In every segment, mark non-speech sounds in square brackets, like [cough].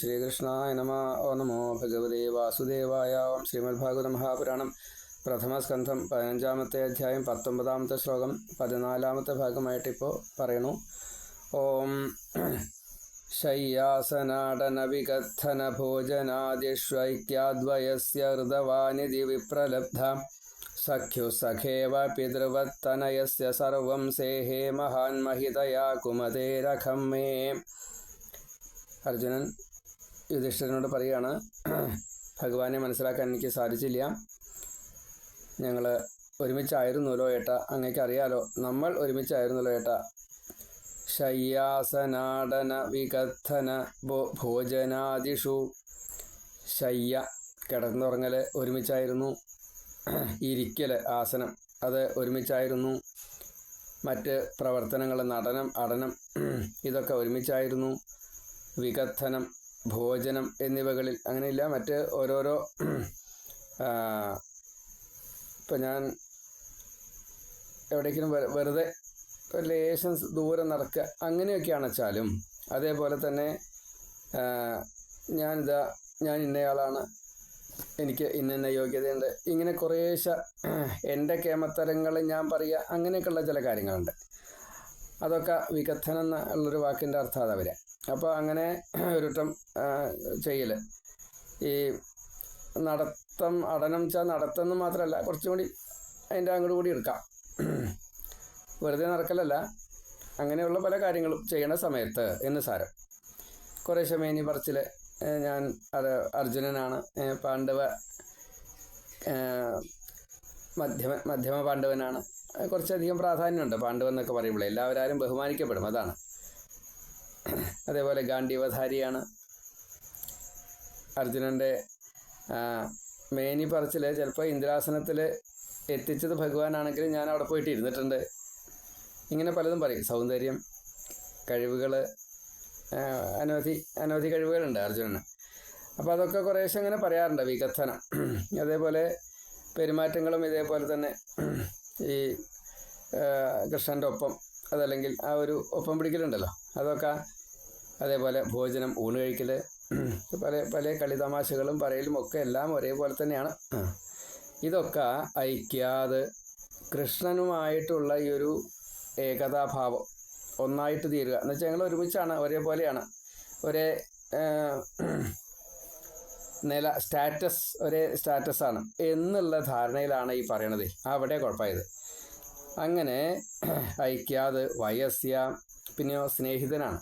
ശ്രീകൃഷ്ണായ നമ ഓ നമോ ഭഗവതേ വാസുദേവായ ഓം ശ്രീമദ്ഭാഗവത മഹാപുരാണം. പ്രഥമസ്കന്ധം പതിനഞ്ചാമത്തെ അധ്യായം പത്തൊമ്പതാമത്തെ ശ്ലോകം പതിനാലാമത്തെ ഭാഗമായിട്ട് ഇപ്പോൾ പറയണു ഓം ശയ്യാസനാടന വികഥന ഭോജനാദിഷ്വൈക്യാദ്വയസ്യ ഹൃദവാനിധി വിപ്രലബ്ധ. സഖ്യു സഖേവ പിതൃവത്തനയസ്യ സർവം സേഹേ മഹാൻ മഹിതയാ കുമതേരഖം മേ. അർജുനൻ യുധിഷ്ഠിരനോട് പറയുകയാണ് ഭഗവാനെ മനസ്സിലാക്കാൻ എനിക്ക് സാധിച്ചില്ല. ഞങ്ങൾ ഒരുമിച്ചായിരുന്നല്ലോ ഏട്ട? അങ്ങേക്ക് അറിയാലോ നമ്മൾ ഒരുമിച്ചായിരുന്നല്ലോ ഏട്ട? ശയ്യാസനാടന വികഥന ഭോ- ഭോജനാദിഷു. ശയ്യ കിടന്നുറങ്ങൽ ഒരുമിച്ചായിരുന്നു. ഇരിക്കൽ ആസനം അത് ഒരുമിച്ചായിരുന്നു. മറ്റ് പ്രവർത്തനങ്ങൾ നടനം അടനം ഇതൊക്കെ ഒരുമിച്ചായിരുന്നു. വികഥനം ഭോജനം എന്നിവകളിൽ അങ്ങനെയില്ല. മറ്റ് ഓരോരോ ഇപ്പം ഞാൻ എവിടേക്കെങ്കിലും വെറുതെ ലേശം ദൂരം നടക്കുക അങ്ങനെയൊക്കെയാണ് വെച്ചാലും അതേപോലെ തന്നെ ഞാനിതാ ഞാൻ ഇന്നയാളാണ് എനിക്ക് ഇന്ന യോഗ്യതയുണ്ട്. ഇങ്ങനെ കുറേശ്ശെ എന്റെ കേമത്തരങ്ങൾ ഞാൻ പറയുക അങ്ങനെയൊക്കെയുള്ള ചില കാര്യങ്ങളുണ്ട്. അതൊക്കെ വികഥനം എന്നുള്ളൊരു വാക്കിന്റെ അർത്ഥം അതാ വരിക അപ്പോൾ അങ്ങനെ ഒരുട്ടം ചെയ്യൽ ഈ നടത്തം അടനം വെച്ചാൽ നടത്തം മാത്രമല്ല കുറച്ചും കൂടി അതിന്റെ അങ്ങോട്ട് കൂടി എടുക്കാം. വെറുതെ നടക്കലല്ല. അങ്ങനെയുള്ള പല കാര്യങ്ങളും ചെയ്യണ സമയത്ത് എന്ന് സാരം. കുറേ ശമേനി പറച്ചിൽ ഞാൻ അത് അർജുനനാണ്. പാണ്ഡവ മധ്യമ മധ്യമ പാണ്ഡവനാണ്. കുറച്ചധികം പ്രാധാന്യമുണ്ട് പാണ്ഡവെന്നൊക്കെ പറയുമ്പോൾ. എല്ലാവരും ബഹുമാനിക്കപ്പെടും അതാണ്. അതേപോലെ ഗാന്ധിവധാരിയാണ്. അർജുനന്റെ മേനി പറച്ചിൽ ചിലപ്പോൾ ഇന്ദ്രാസനത്തിൽ എത്തിച്ചത് ഭഗവാനാണെങ്കിലും ഞാൻ അവിടെ പോയിട്ട് ഇരുന്നിട്ടുണ്ട്. ഇങ്ങനെ പലതും പറയും. സൗന്ദര്യം കഴിവുകൾ അനവധി അനവധി കഴിവുകളുണ്ട് അർജുനന്. അപ്പോൾ അതൊക്കെ കുറേശ്ശെ അങ്ങനെ പറയാറുണ്ട് വികസനം അതേപോലെ പെരുമാറ്റങ്ങളും ഇതേപോലെ തന്നെ. ഈ കൃഷ്ണന്റെ ഒപ്പം അതല്ലെങ്കിൽ ആ ഒരു ഒപ്പം പിടിക്കലുണ്ടല്ലോ. അതൊക്കെ അതേപോലെ ഭോജനം ഊണ് കഴിക്കൽ പല പല കളിതമാശകളും പറയലും ഒക്കെ എല്ലാം ഒരേപോലെ തന്നെയാണ്. ഇതൊക്കെ ഐക്യാത് കൃഷ്ണനുമായിട്ടുള്ള ഈ ഒരു ഏകതാഭാവം ഒന്നായിട്ട് തീരുക. എന്ന് വെച്ചാൽ ഞങ്ങൾ ഒരുമിച്ചാണ് ഒരേപോലെയാണ്. ഒരേ നില സ്റ്റാറ്റസ് ഒരേ സ്റ്റാറ്റസ് ആണ് എന്നുള്ള ധാരണയിലാണ് ഈ പറയണത്. അവിടെ കുഴപ്പമായത്. അങ്ങനെ ഐക്യാത് വയസ്യ പിന്നെയോ സ്നേഹിതനാണ്.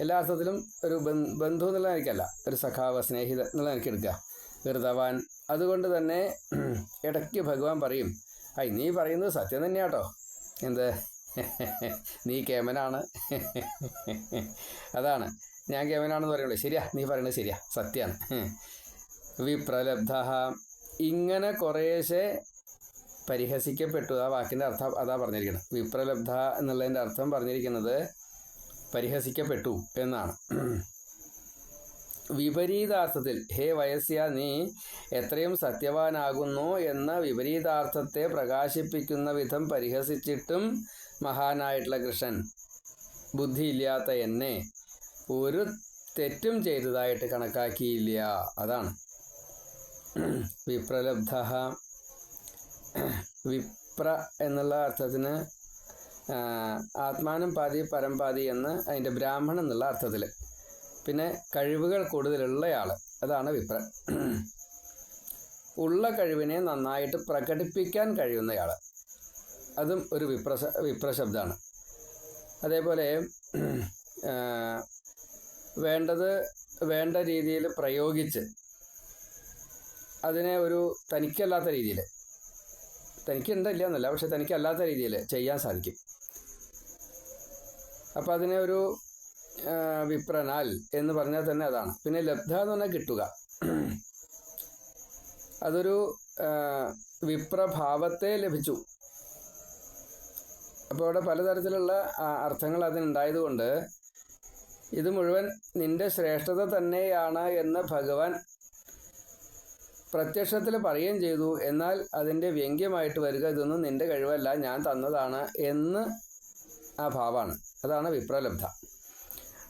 എല്ലാ അർത്ഥത്തിലും ഒരു ബന്ധു എന്നുള്ള എനിക്കല്ല ഒരു സഖാവ് സ്നേഹിത എന്നുള്ള എനിക്ക് എടുക്കുക. ഹൃതവാൻ അതുകൊണ്ട് തന്നെ ഇടയ്ക്ക് ഭഗവാൻ പറയും ഐ നീ പറയുന്നത് സത്യം തന്നെയാട്ടോ. എന്ത്? നീ കേമനാണ്. അതാണ്. ഞാൻ ഗവനാണെന്ന് പറയുള്ളൂ. ശരിയാ നീ പറയണത് ശരിയാ. സത്യമാണ് വിപ്രലബ്ധ ഇങ്ങനെ കുറേശ്ശെ പരിഹസിക്കപ്പെട്ടു. ആ വാക്കിന്റെ അർത്ഥം അതാ പറഞ്ഞിരിക്കുന്നത് വിപ്രലബ്ധ എന്നുള്ളതിന്റെ അർത്ഥം പറഞ്ഞിരിക്കുന്നത് പരിഹസിക്കപ്പെട്ടു എന്നാണ്. വിപരീതാർത്ഥത്തിൽ ഹേ വയസ്യ നീ എത്രയും സത്യവാനാകുന്നു എന്ന വിപരീതാർത്ഥത്തെ പ്രകാശിപ്പിക്കുന്ന വിധം പരിഹസിച്ചിട്ടും മഹാനായിട്ടുള്ള കൃഷ്ണൻ ബുദ്ധിയില്ലാത്ത എന്നെ ഒരു തെറ്റും ചെയ്തതായിട്ട് കണക്കാക്കിയില്ല. അതാണ്. വിപ്രലബ്ധ വിപ്ര എന്നുള്ള അർത്ഥത്തിന് ആത്മാനം പാതി പരമ്പാതി എന്ന് അതിന്റെ ബ്രാഹ്മണൻ എന്നുള്ള അർത്ഥത്തിൽ പിന്നെ കഴിവുകൾ കൂടുതലുള്ളയാൾ അതാണ് വിപ്ര. ഉള്ള കഴിവിനെ നന്നായിട്ട് പ്രകടിപ്പിക്കാൻ കഴിയുന്നയാൾ അതും ഒരു വിപ്ര വിപ്രശബ്ദമാണ്. അതേപോലെ വേണ്ടത് വേണ്ട രീതിയിൽ പ്രയോഗിച്ച് അതിനെ ഒരു തനിക്കല്ലാത്ത രീതിയിൽ. തനിക്കുണ്ടല്ല എന്നല്ല പക്ഷെ തനിക്കല്ലാത്ത രീതിയിൽ ചെയ്യാൻ സാധിക്കും. അപ്പം അതിനെ ഒരു വിപ്രനാൽ എന്ന് പറഞ്ഞാൽ തന്നെ അതാണ്. പിന്നെ ലബ്ധ എന്ന് പറഞ്ഞാൽ കിട്ടുക. അതൊരു വിപ്രഭാവത്തെ ലഭിച്ചു. അപ്പോൾ അവിടെ പലതരത്തിലുള്ള അർത്ഥങ്ങൾ അതിനുണ്ടായതുകൊണ്ട് ഇത് മുഴുവൻ നിന്റെ ശ്രേഷ്ഠത തന്നെയാണ് എന്ന് ഭഗവാൻ പ്രത്യക്ഷത്തിൽ പറയുകയും ചെയ്തു. എന്നാൽ അതിന്റെ വ്യംഗ്യമായിട്ട് വരിക ഇതൊന്നും നിന്റെ കഴിവല്ല ഞാൻ തന്നതാണ് എന്ന് ആ ഭാവമാണ്. അതാണ് വിപ്രലബ്ധ.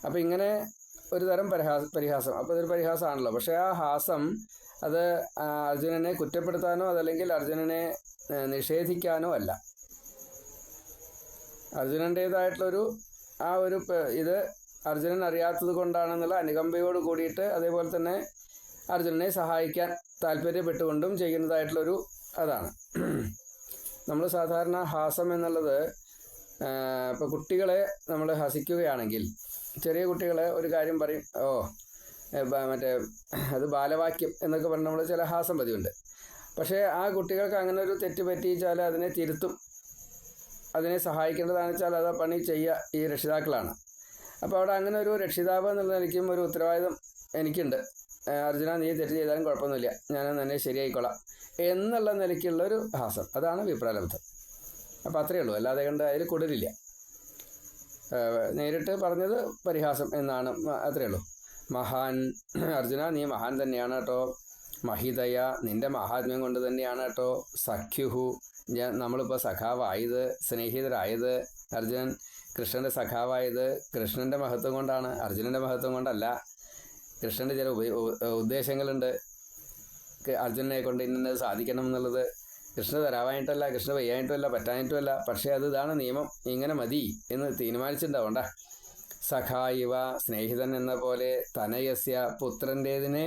അപ്പം ഇങ്ങനെ ഒരു തരം പരിഹാസ പരിഹാസം. അപ്പോൾ ഇതൊരു പരിഹാസമാണല്ലോ. പക്ഷേ ആ ഹാസം അത് അർജുനനെ കുറ്റപ്പെടുത്താനോ അതല്ലെങ്കിൽ അർജുനനെ നിഷേധിക്കാനോ അല്ല. അർജുനന്റേതായിട്ടുള്ളൊരു ആ ഒരു ഇത് അർജുനൻ അറിയാത്തത് കൊണ്ടാണെന്നുള്ള അനുകമ്പയോട് കൂടിയിട്ട് അതേപോലെ തന്നെ അർജുനനെ സഹായിക്കാൻ താല്പര്യപ്പെട്ടുകൊണ്ടും ചെയ്യുന്നതായിട്ടുള്ളൊരു അതാണ്. നമ്മൾ സാധാരണ ഹാസം എന്നുള്ളത് ഇപ്പോൾ കുട്ടികളെ നമ്മൾ ഹസിക്കുകയാണെങ്കിൽ ചെറിയ കുട്ടികളെ ഒരു കാര്യം പറയും ഓ മറ്റേ അത് ബാലവാക്യം എന്നൊക്കെ പറഞ്ഞ് നമ്മൾ ചില ഹാസം പതിവുണ്ട്. പക്ഷേ ആ കുട്ടികൾക്ക് അങ്ങനെ ഒരു തെറ്റ് പറ്റിച്ചാൽ അതിനെ തിരുത്തും. അതിനെ സഹായിക്കേണ്ടതാണെന്ന് വെച്ചാൽ അത് പണി ചെയ്യുക ഈ രക്ഷിതാക്കളാണ്. അപ്പോൾ അവിടെ അങ്ങനെ ഒരു രക്ഷിതാവ് എന്നുള്ള നിലയ്ക്കും ഒരു ഉത്തരവാദിത്വം എനിക്കുണ്ട്. അർജുന നീ തെറ്റ് ചെയ്താലും കുഴപ്പമൊന്നുമില്ല. ഞാൻ തന്നെ ശരിയായിക്കോളാം എന്നുള്ള നിലയ്ക്കുള്ള ഒരു ഹാസം. അതാണ് വിപ്രാലബ്ധം അപ്പോൾ അത്രയേ ഉള്ളൂ. അല്ലാതെ കണ്ട് അതിൽ കൂടുതലില്ല. നേരിട്ട് പറഞ്ഞത് പരിഹാസം എന്നാണ്. അത്രയേ ഉള്ളൂ. മഹാൻ അർജുന നീ മഹാൻ തന്നെയാണ് കേട്ടോ. മഹിതയ നിന്റെ മഹാത്മ്യം കൊണ്ട് തന്നെയാണ് കേട്ടോ. സഖ്യുഹു ഞാൻ നമ്മളിപ്പോൾ സഖാവായത് സ്നേഹിതരായത്. അർജുനൻ കൃഷ്ണന്റെ സഖാവായത് കൃഷ്ണന്റെ മഹത്വം കൊണ്ടാണ്. അർജുനന്റെ മഹത്വം കൊണ്ടല്ല. കൃഷ്ണന്റെ ചില ഉദ്ദേശങ്ങളുണ്ട്. അർജുനനെ കൊണ്ട് ഇന്നത് സാധിക്കണം എന്നുള്ളത് കൃഷ്ണ തരാവായിട്ടല്ല കൃഷ്ണ വയ്യായിട്ടുമല്ല പറ്റാനായിട്ടുമല്ല പക്ഷേ അത് ഇതാണ് നിയമം. ഇങ്ങനെ മതി എന്ന് തീരുമാനിച്ചിട്ടുണ്ടാവണ്ട. സഖായിവ സ്നേഹിതൻ എന്ന പോലെ തനയസ്യ പുത്രന്റേതിനെ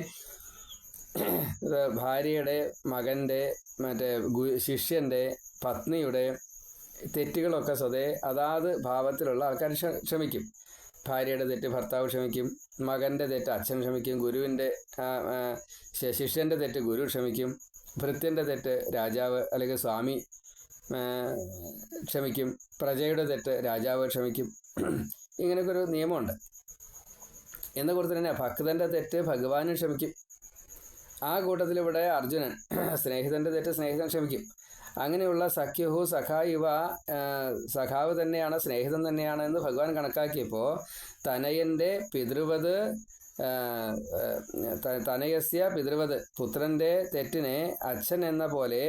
ഭാര്യയുടെ മകന്റെ മറ്റേ ശിഷ്യന്റെ പത്നിയുടെ തെറ്റുകളൊക്കെ സ്വതേ അതാത് ഭാവത്തിലുള്ള ആൾക്കാർ ക്ഷമിക്കും. ഭാര്യയുടെ തെറ്റ് ഭർത്താവ് ക്ഷമിക്കും മകന്റെ തെറ്റ് അച്ഛൻ ക്ഷമിക്കും ഗുരുവിന്റെ ശിഷ്യന്റെ തെറ്റ് ഗുരു ക്ഷമിക്കും ഭൃത്യന്റെ തെറ്റ് രാജാവ് അല്ലെങ്കിൽ സ്വാമി ക്ഷമിക്കും പ്രജയുടെ തെറ്റ് രാജാവ് ക്ഷമിക്കും. ഇങ്ങനെയൊക്കെ ഒരു നിയമമുണ്ട്. എന്ന കൂട്ടത്തിൽ തന്നെ ഭക്തന്റെ തെറ്റ് ഭഗവാനും ക്ഷമിക്കും. ആ കൂട്ടത്തിൽ ഇവിടെ അർജുനൻ [clears throat] സ്നേഹിതന്റെ തെറ്റ് സ്നേഹിതൻ ക്ഷമിക്കും. അങ്ങനെയുള്ള സഖ്യഹു സഖായുവ സഖാവ് തന്നെയാണ് സ്നേഹിതൻ തന്നെയാണ് എന്ന് ഭഗവാൻ കണക്കാക്കിയപ്പോൾ തനയന്റെ പിതൃവത് തനയസ്യ പിതൃവത് പുത്രന്റെ തെറ്റിനെ അച്ഛൻ എന്ന പോലെ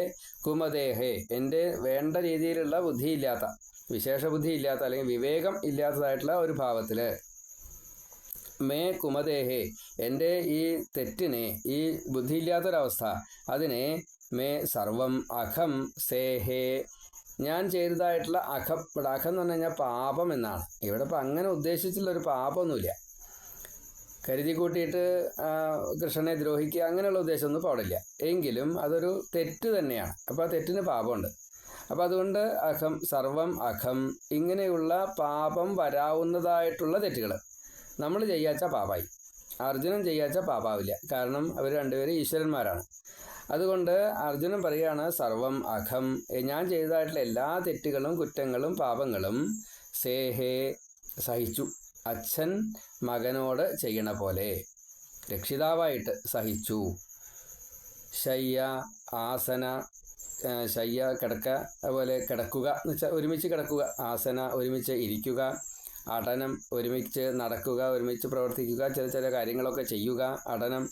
കുമദേഹേ എന്റെ വേണ്ട രീതിയിലുള്ള ബുദ്ധിയില്ലാത്ത വിശേഷ ബുദ്ധി ഇല്ലാത്ത അല്ലെങ്കിൽ വിവേകം ഇല്ലാത്തതായിട്ടുള്ള ഒരു ഭാവത്തിൽ മേ കുമദേഹേ എന്റെ ഈ തെറ്റിനെ ഈ ബുദ്ധിയില്ലാത്തൊരവസ്ഥ അതിനെ മേ സർവം അഖം സേഹേ ഞാൻ ചെയ്തതായിട്ടുള്ള അഖം അഖം എന്ന് പറഞ്ഞു കഴിഞ്ഞാൽ പാപം എന്നാണ്. ഇവിടെ ഇപ്പം അങ്ങനെ ഉദ്ദേശിച്ചുള്ള ഒരു പാപമൊന്നുമില്ല. കരുതി കൂട്ടിയിട്ട് കൃഷ്ണനെ ദ്രോഹിക്കുക അങ്ങനെയുള്ള ഉദ്ദേശമൊന്നും പാടില്ല എങ്കിലും അതൊരു തെറ്റ് തന്നെയാണ്. അപ്പോൾ ആ തെറ്റിന് പാപമുണ്ട്. അപ്പോൾ അതുകൊണ്ട് അഖം സർവം അഖം ഇങ്ങനെയുള്ള പാപം വരാവുന്നതായിട്ടുള്ള തെറ്റുകൾ നമ്മൾ ചെയ്യാച്ച പാപായി അർജുനൻ ചെയ്യാച്ച പാപാവില്ല കാരണം അവർ രണ്ടുപേരും ഈശ്വരന്മാരാണ്. അതുകൊണ്ട് അർജുനൻ പറയുകയാണ് സർവം അഖം. ഞാൻ ചെയ്തതായിട്ടുള്ള എല്ലാ തെറ്റുകളും കുറ്റങ്ങളും പാപങ്ങളും സേഹേ സഹിച്ചു. അച്ഛൻ മകനോട് ചെയ്യണ പോലെ രക്ഷിതാവായിട്ട് സഹിച്ചു. ശയ്യ ആസന ശയ്യ കിടക്ക അതുപോലെ കിടക്കുക എന്ന് വെച്ചാൽ ഒരുമിച്ച് കിടക്കുക. ആസന ഒരുമിച്ച് ഇരിക്കുക. അടനം ഒരുമിച്ച് നടക്കുക ഒരുമിച്ച് പ്രവർത്തിക്കുക ചില ചില കാര്യങ്ങളൊക്കെ ചെയ്യുക. അടനം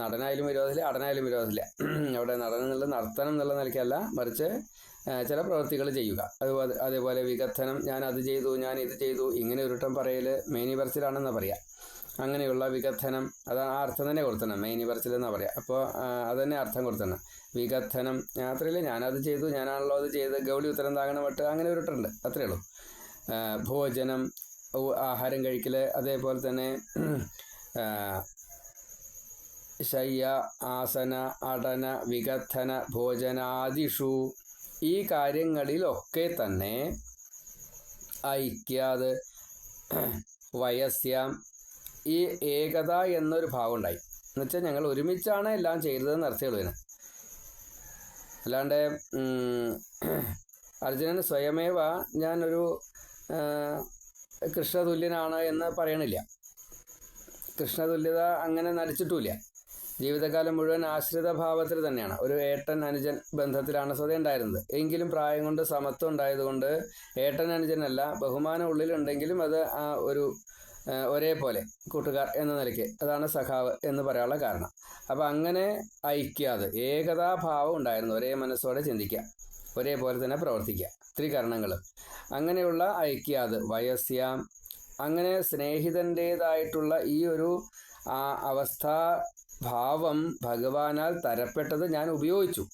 നടനായാലും വിരോധമില്ല അടനായാലും വിരോധമില്ല. [clears throat] അവിടെ നടനം എന്നുള്ള നർത്തനം എന്നുള്ള നിലയ്ക്കല്ല മറിച്ച് ചില പ്രവൃത്തികൾ ചെയ്യുക. അതുപോലെ അതേപോലെ വികസനം ഞാൻ അത് ചെയ്തു ഞാൻ ഇത് ചെയ്തു ഇങ്ങനെ ഒരുട്ടം പറയൽ മേനി പറച്ചിലാണെന്നാണ് പറയുക അങ്ങനെയുള്ള വികഥനം അത് ആ അർത്ഥം തന്നെ കൊടുത്തണം മെയിനി പറച്ചിൽ എന്നാണ് പറയുക അപ്പോൾ അതന്നെ തന്നെ അർത്ഥം കൊടുത്തണം വികഥനം അത്രയല്ലേ ഞാനത് ചെയ്തു ഞാനാണല്ലോ അത് ചെയ്ത് ഗൗളി ഉത്തരം താങ്ങണം വിട്ട് അങ്ങനെ ഒരു ഇട്ടുണ്ട് അത്രയേ ഉള്ളൂ ഭോജനം ആഹാരം കഴിക്കൽ അതേപോലെ തന്നെ ശയ്യ ആസന അടന വികഥന ഭോജനാദിഷു ഈ കാര്യങ്ങളിലൊക്കെ തന്നെ ഐക്യാത് വയസ്യാം ഈ ഏകത എന്നൊരു ഭാവം ഉണ്ടായി. എന്നുവെച്ചാൽ ഞങ്ങൾ ഒരുമിച്ചാണ് എല്ലാം ചെയ്തതെന്ന് അർത്ഥമുള്ളൂ ഇതിന്. അല്ലാണ്ട് അർജുനൻ സ്വയമേവ ഞാനൊരു കൃഷ്ണതുല്യനാണ് എന്ന് പറയണില്ല. കൃഷ്ണതുല്യത അങ്ങനെ നടിച്ചിട്ടുമില്ല. ജീവിതകാലം മുഴുവൻ ആശ്രിത ഭാവത്തിൽ തന്നെയാണ്. ഒരു ഏട്ടൻ അനുജൻ ബന്ധത്തിലാണ് സ്വതേ ഉണ്ടായിരുന്നത്. എങ്കിലും പ്രായം കൊണ്ട് സമത്വം ഉണ്ടായതുകൊണ്ട് ഏട്ടൻ അനുജനല്ല ബഹുമാനം ഉള്ളിലുണ്ടെങ്കിലും അത് ആ ഒരു ഒരേപോലെ കൂട്ടുകാർ എന്ന നിലയ്ക്ക് അതാണ് സഖാവ് എന്ന് പറയാനുള്ള കാരണം. അപ്പം അങ്ങനെ ഐക്യാത് ഏകതാഭാവം ഉണ്ടായിരുന്നു. ഒരേ മനസ്സോടെ ചിന്തിക്കുക. ഒരേപോലെ തന്നെ പ്രവർത്തിക്കുക ത്രികരണങ്ങൾ അങ്ങനെയുള്ള ഐക്യാത് വയസ്യാം അങ്ങനെ സ്നേഹിതന്റേതായിട്ടുള്ള ഈ ഒരു അവസ്ഥാ ഭാവം ഭഗവാനാൽ തരപ്പെട്ടത് ഞാൻ ഉപയോഗിച്ചു.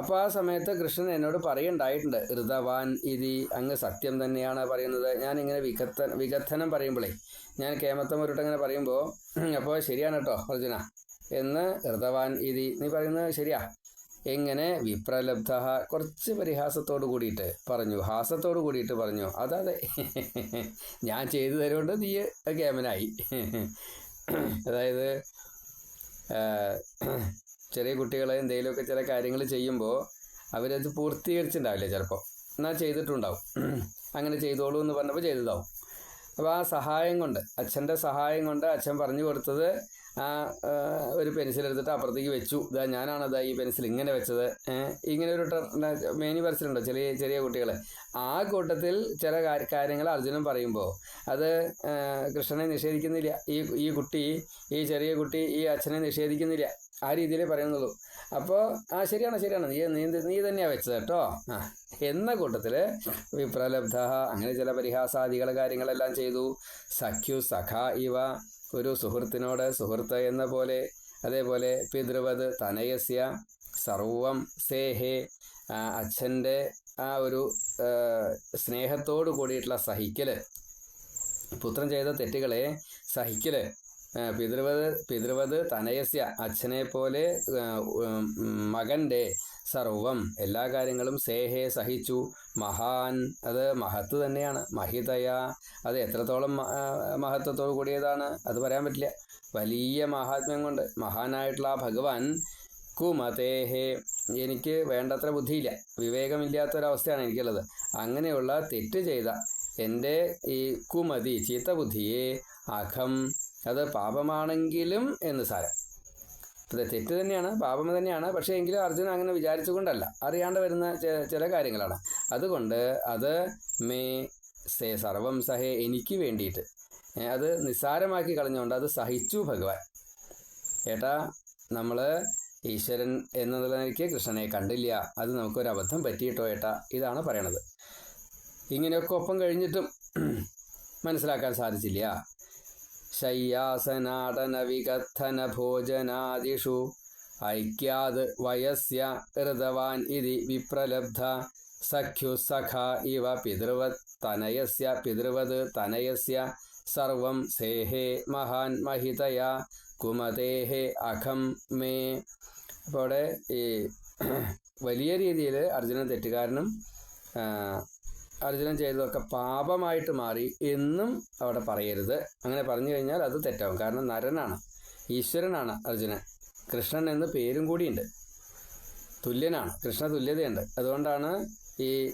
അപ്പോൾ ആ സമയത്ത് കൃഷ്ണൻ എന്നോട് പറയുണ്ടായിട്ടുണ്ട് ഋതവാൻ ഇതി അങ്ങ് സത്യം തന്നെയാണ് പറയുന്നത്. ഞാൻ ഇങ്ങനെ വികത്ത വികത്തനം പറയുമ്പോഴേ ഞാൻ കേമത്തം ഒരുട്ടങ്ങനെ പറയുമ്പോൾ അപ്പോൾ ശരിയാണ് കേട്ടോ അർജുന. എന്ന് ഋതവാൻ ഇതി നീ പറയുന്നത് ശരിയാ? എങ്ങനെ വിപ്രലബ്ധ കുറച്ച് പരിഹാസത്തോട് കൂടിയിട്ട് പറഞ്ഞു. ഹാസത്തോട് കൂടിയിട്ട് പറഞ്ഞു അതെ [laughs] ഞാൻ ചെയ്തു തരുകൊണ്ട് നീ കേമനായി. [laughs] അതായത് ചെറിയ കുട്ടികളെ എന്തെങ്കിലുമൊക്കെ ചില കാര്യങ്ങൾ ചെയ്യുമ്പോൾ അവരത് പൂർത്തീകരിച്ചിട്ടുണ്ടാവില്ല ചിലപ്പോൾ? എന്നാൽ ചെയ്തിട്ടുണ്ടാവും. [clears throat] അങ്ങനെ ചെയ്തോളൂ എന്ന് പറഞ്ഞപ്പോൾ ചെയ്തതാവും. അപ്പോൾ ആ സഹായം കൊണ്ട് അച്ഛന്റെ സഹായം കൊണ്ട് അച്ഛൻ പറഞ്ഞു കൊടുത്തത് ആ ഒരു പെൻസിൽ എടുത്തിട്ട് അപ്പുറത്തേക്ക് വെച്ചു. ഇതാ ഞാനാണ് ഇതാ ഈ പെൻസിൽ ഇങ്ങനെ വെച്ചത്. ഇങ്ങനെ ഒരു മേനി പറച്ചിലുണ്ടോ? ചെറിയ ചെറിയ കുട്ടികൾ ആ കൂട്ടത്തിൽ ചില കാര്യങ്ങൾ അർജുനൻ പറയുമ്പോൾ അത് കൃഷ്ണനെ നിഷേധിക്കുന്നില്ല. ഈ ഈ കുട്ടി ഈ ചെറിയ കുട്ടി ഈ അച്ഛനെ നിഷേധിക്കുന്നില്ല. ആ രീതിയിലേ പറയുന്നുള്ളൂ. അപ്പോൾ ആ ശരിയാണ് ശരിയാണ്. നീ നീ നീ തന്നെയാണ് വെച്ചത് കേട്ടോ. ആ എന്ന കൂട്ടത്തിൽ വിപ്രലബ്ധ അങ്ങനെ ചില പരിഹാസാദികൾ കാര്യങ്ങളെല്ലാം ചെയ്തു. സഖ്യു സഖ ഇവ. ഒരു സുഹൃത്തിനോട് സുഹൃത്ത് എന്ന പോലെ അതേപോലെ പിതൃവത് തനയസ്യ സർവം സേഹേ അച്ഛന്റെ ആ ഒരു സ്നേഹത്തോട് കൂടിയിട്ടുള്ള സഹിക്കൽ പുത്രൻ ചെയ്ത തെറ്റുകളെ സഹിക്കൽ പിതൃവത് പിതൃവത് തനയസ്യ അച്ഛനെ പോലെ മകന്റെ സർവം. എല്ലാ കാര്യങ്ങളും സേഹേ സഹിച്ചു. മഹാൻ. അത് മഹത്ത് തന്നെയാണ്. മഹിതയ. അത് എത്രത്തോളം മഹത്വത്തോടു കൂടിയതാണ് അത് പറയാൻ പറ്റില്ല. വലിയ മഹാത്മ്യം കൊണ്ട് മഹാനായിട്ടുള്ള ആ ഭഗവാൻ കുമതേഹേ. എനിക്ക് വേണ്ടത്ര ബുദ്ധിയില്ല. വിവേകമില്ലാത്തൊരവസ്ഥയാണ് എനിക്കുള്ളത്. അങ്ങനെയുള്ള തെറ്റ് ചെയ്ത എന്റെ ഈ കുമതി ചീത്ത ബുദ്ധിയെ അഖം അത് പാപമാണെങ്കിലും എന്ന് സാരം. തെറ്റ് തന്നെയാണ് പാപം തന്നെയാണ്. പക്ഷേ എങ്കിലും അർജുന അങ്ങനെ വിചാരിച്ചുകൊണ്ടല്ല. അറിയാണ്ട് വരുന്ന ചില കാര്യങ്ങളാണ്. അതുകൊണ്ട് അത് മേ സേ സർവം സഹേ എനിക്ക് വേണ്ടിയിട്ട്. അത് നിസ്സാരമാക്കി കളഞ്ഞുകൊണ്ട് അത് സഹിച്ചു ഭഗവാൻ. ഏട്ടാ നമ്മൾ ഈശ്വരൻ എന്നതിലേക്ക് കൃഷ്ണനെ കണ്ടില്ല. അത് നമുക്കൊരു അബദ്ധം പറ്റിയിട്ടോ ഏട്ടാ? ഇതാണ് പറയണത്. ഇങ്ങനെയൊക്കെ ഒപ്പം കഴിഞ്ഞിട്ടും മനസ്സിലാക്കാൻ സാധിച്ചില്ല. ശയ്യാസനാടനവികഥനഭോജനാദിഷു ഐക്യാത് വയസ്യ ഋതവാൻ ഇതി വിപ്രലബ്ധ. സഖ്യു സഖ ഇവ പിതൃവത് തനയസ്യ പിതൃവത് തനയസ്യ. സർവം സേഹേ മഹാൻ മഹിതയ. കുമതേഹേ അഖം മേ. അപ്പോൾ ഈ [clears throat] വലിയ രീതിയിൽ അർജുനൻ തെറ്റുകാരനും അർജുനൻ ചെയ്തതൊക്കെ പാപമായിട്ട് മാറി എന്നും അവിടെ പറയരുത്. അങ്ങനെ പറഞ്ഞു കഴിഞ്ഞാൽ അത് തെറ്റാവും. കാരണം നരനാണ് ഈശ്വരനാണ് അർജുനൻ. കൃഷ്ണൻ എന്ന് പേരും കൂടിയുണ്ട്. തുല്യനാണ്. കൃഷ്ണ തുല്യതയുണ്ട്. അതുകൊണ്ടാണ് ഈ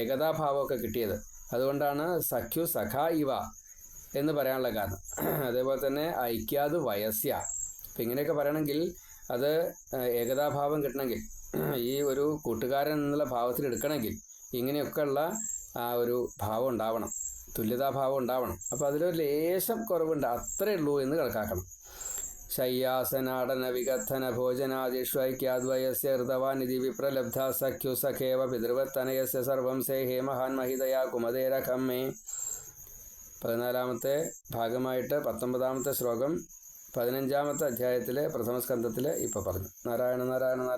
ഏകതാഭാവമൊക്കെ കിട്ടിയത്. അതുകൊണ്ടാണ് സഖ്യു സഖ ഇവ എന്ന് പറയാനുള്ള കാരണം. അതേപോലെ തന്നെ ഐക്യാത് വയസ്യ. അപ്പം ഇങ്ങനെയൊക്കെ പറയണമെങ്കിൽ അത് ഏകതാഭാവം കിട്ടണമെങ്കിൽ ഈ ഒരു കൂട്ടുകാരൻ എന്നുള്ള ഭാവത്തിൽ എടുക്കണമെങ്കിൽ ഇങ്ങനെയൊക്കെയുള്ള ആ ഒരു ഭാവം ഉണ്ടാവണം. തുല്യതാഭാവം ഉണ്ടാവണം. അപ്പോൾ അതിലൊരു ലേശം കുറവുണ്ട്. അത്രേ ഉള്ളൂ എന്ന് കണക്കാക്കണം. ശയ്യാസനാടന വികഥന ഭോജനാദിഷ്വൈക്യാദ്വയസ്യ ഹൃതവാനിധി വിപ്രലബ്ധ സഖ്യു സഖേവ പിതൃവത്തനയസ്യ സർവം സേ ഹേ മഹാൻ മഹിതയാ കുമതേരഖമ്മേ പതിനാലാമത്തെ ഭാഗമായിട്ട് പത്തൊമ്പതാമത്തെ ശ്ലോകം പതിനഞ്ചാമത്തെ അധ്യായത്തിലെ പ്രഥമ സ്കന്ധത്തിൽ ഇപ്പോൾ പറഞ്ഞു. നാരായണ നാരായണ നാരായണ.